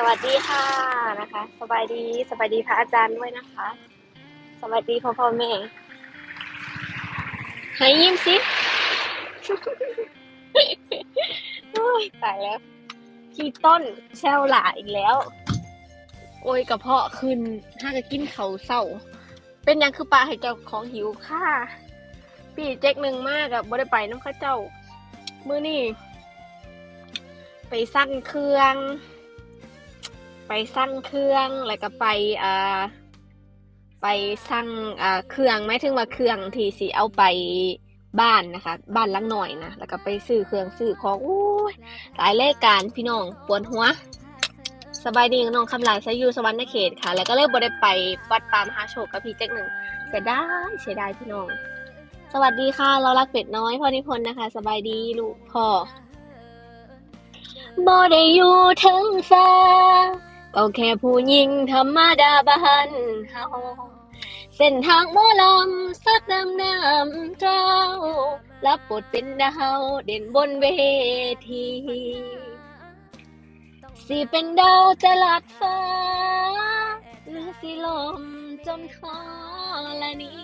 สวัสดีค่ะนะคะ สบายดีสบายดีพระอาจารย์ด้วยนะคะ สวัสดีพ่อพ่อแม่ให้ยิ้มสิโอ้ยตายแล้วขี้ต้นแซวหลาอีกแล้ว โอ้ยกระเพาะขึ้นถ้าจะกินเขาเศร้า เป็นยังคือปลาให้เจ้าของหิวค่ะปีเจ๊กหนึ่งมากอะบ่ได้ไปน้ำข้าเจ้า มือนี่ไปสั่งเครื่อง ไปสั่งเครื่องแล้วก็ไปอ่าไปสั่งอ่าเครื่องหมายถึงว่าเครื่องที่สิเอาไปบ้านนะคะ บ้านลังหน่อยนะแล้วก็ไปซื้อเครื่องซื้อของโอ้หลายรายการพี่น้องปวดหัว สบายดีน้องคำลายใช้อยู่สวรรค์เขตค่ะ แล้วก็เลยบ่ได้ไปวัดปามหาโชคกับพี่แจ็คหนึ่งเสียดายเสียดายพี่น้อง สวัสดีค่ะ เรารักเป็ดน้อยพ่อนิพนธ์นะคะ สบายดีลูกพ่อบ่ได้อยู่ถึงฟ้า ก็แค่ผู้หญิงธรรมดาบ้านเฮาเส้นทางหมอลำสักน้ำน้ำเจ้า รับบทเป็นดาวเด่นบนเวที สิเป็นดาวจะลัดฟ้า หรือสิลมจนคอละนี้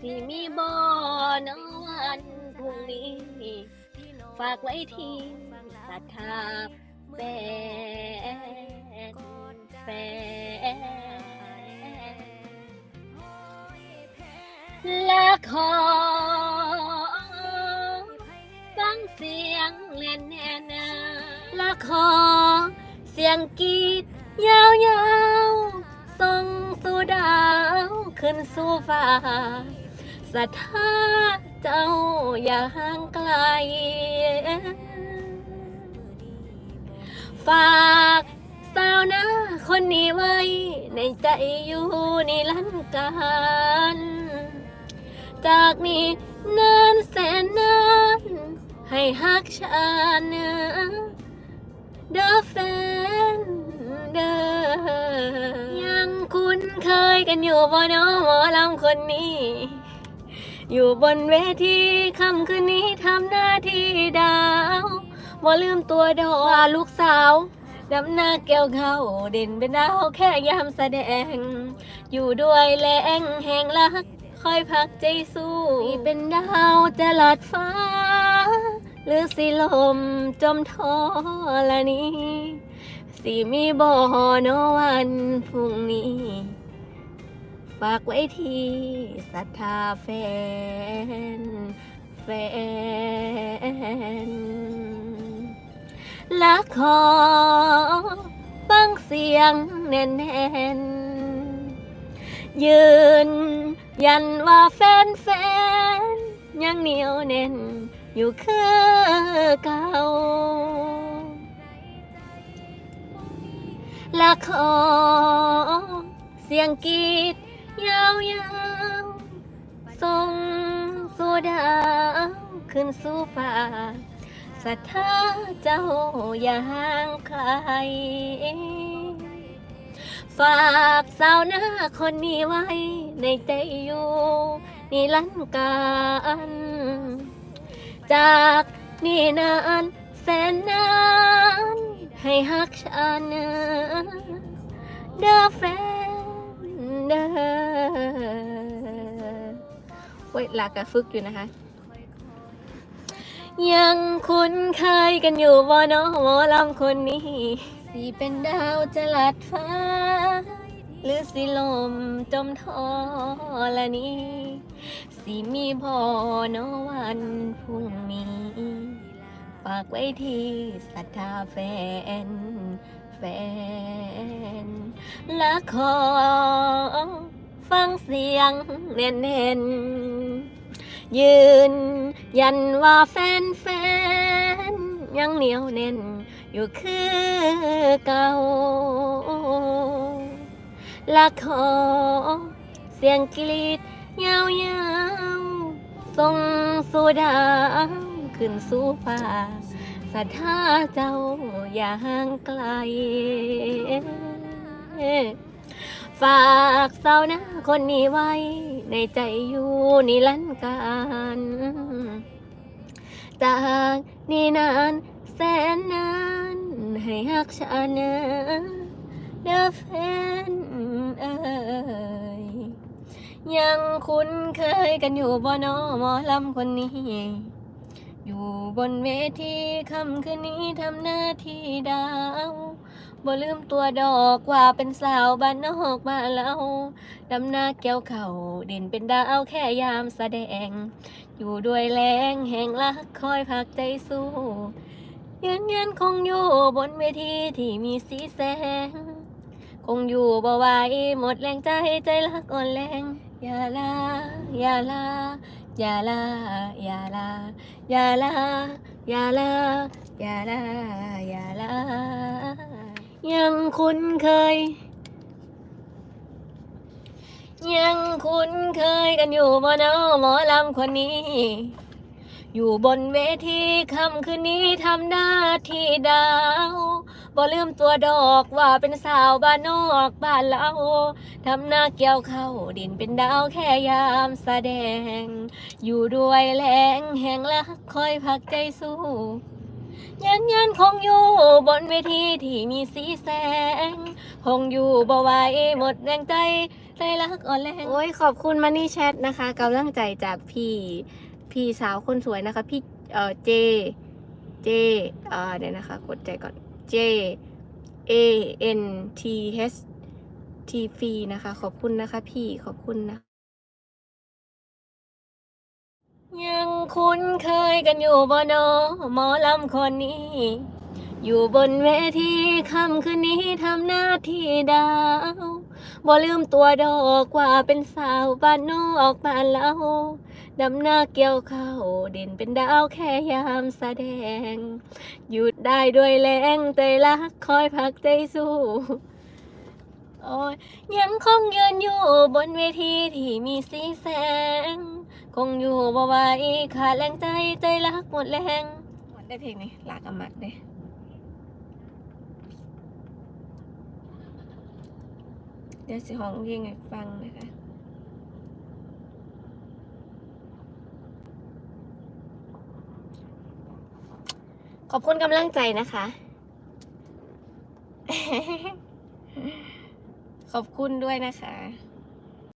สิมีบ่อนวันพรุ่งนี้ ฝากไว้ที่ศรัทธา แฟนแฟนและขอฟังเสียงเล่นแน่นาและขอเสียงกรีดยาวๆส่งสู่ดาวขึ้นสู่ฟ้าศรัทธาเจ้าอย่าห่างไกล ฝากสาวนาคนนี้ไว้ ในใจอยู่นิรันดร์การจากนี้นานแสนนาน ให้ฮักฉันเด้อแฟนเด้อยังคุ้นเคยกันอยู่บ่น้อหมอลำคนนี้ อยู่บนเวทีคำคืนนี้ทำหน้าที่ดาว บ่ลืมตัวดอกว่าลูกสาวดำหน้าแก้วเขาเด่นเป็นดาวแค่ยามแสดง อยู่ด้วยแรงแห่งรัก คอยพักใจสู้นี่เป็นดาวจะหลอดฟ้า หรือสิลมจมท้อละนี้ สิมีบ่อนอวันพรุ่งนี้ ฝากไว้ที่ศรัทธาแฟน แฟน และขอฟังเสียงแน่นๆ ยืนยันว่าแฟนแฟนๆ ยังเหนียวแน่น อยู่คือเก่าและขอเสียงกรีดยาวๆส่งสู่ดาขึ้นสู่ฟ้า ศรัทธาเจ้าอย่าห่างใคร ฝากสาวหน้าคนนี้ไว้ ในใจอยู่นิรันดร์การจากนี่นานแสนนานให้ฮักฉันเด้อแฟนเด้อเว้ยลากระฟึกอยู่นะคะ ยังคุ้นเคยกันอยู่บ่เน้องหมอลำคนนี้สิเป็นดาวจะลัดฟ้า หรือสิลมจมท้อละนี้สิมีบ่เน้อวันพรุ่งนี้ฝากไว้ที่ศรัทธาแฟน แฟน และขอฟังเสียงแน่นๆ ยืน ยันว่าแฟนแฟนยังเหนียวแน่น อยู่คือเก่าละขอเสียงกรีดยาวๆส่งสู่ดาขึ้นสู่ฟ้าศรัทธาเจ้าอย่าห่างไกล ฝากสาวนาคนนี้ไว้ ในใจอยู่นิรันดร์การจากนี่นานแสนนานให้ฮักฉันนะเด้อแฟนเอยยังคุ้นเคยกันอยู่บ่นอหมอลำคนนี้ อยู่บนเวทีคำคืนนี้ทำหน้าที่ดาว บ่ลืมตัวดอกว่าเป็นสาวบ้านนอกมาแล้วดำหน้าเกี่ยวเข่าเด่นเป็นดาวแค่ยามแสดง อยู่ด้วยแรงแห่งรักคอยพักใจสู้ยืนยันคงอยู่บนเวทีที่มีสีแสง คงอยู่บ่ไหวหมดแรงใจใจรักอ่อนแรง อย่าลา อย่าลา อย่าลา อย่าลา อย่าลา อย่าลา อย่าลา อย่าลา ยังคุ้นเคย ยังคุ้นเคยกันอยู่บ่เนาหมอลำคนนี้ อยู่บนเวทีค่ำคืนนี้ทำหน้าที่ดาวบ่ลืมตัวดอกว่าเป็นสาวบ้านนอกบ้านเราทำหน้าเกี่ยวเข้าดินเป็นดาวแค่ยามแสดง อยู่ด้วยแรงแห่งรักคอยพักใจสู้ ยันยันคงอยู่บนเวทีที่มีสีแสง คงอยู่บ่ไหวหมดแรงใจใจรักอ่อนแรงโอ้ยขอบคุณมานี่แชทนะคะกำลังใจจากพี่พี่สาวคนสวยนะคะ พี่เออเจ เจเออเดี๋ยวนะคะ กดใจก่อน J A N T H T ฟรีนะคะ ขอบคุณนะคะพี่ขอบคุณนะ คุ้นเคยกันอยู่บ่นอหมอลำคนนี้ อยู่บนเวทีค่ำคืนนี้ทำหน้าที่ดาวบ่ลืมตัวดอกว่าเป็นสาวบ้านนอกบ้านเราดำหน้าเกี่ยวเข้าวเด่นเป็นดาวแค่ยามแสดง หยุดได้ด้วยแรงใจรักคอยพักใจสู้ยังคงยืนอยู่บนเวทีที่มีสีแสง คงอยู่บ่ไหวขาดแรงใจใจรักหมดแรงหมดได้เพลงนี้ลากอมัดเด้เดี๋ยวสิห้องเพลงให้ฟังนะคะขอบคุณกำลังใจนะคะ ขอบคุณด้วยนะคะ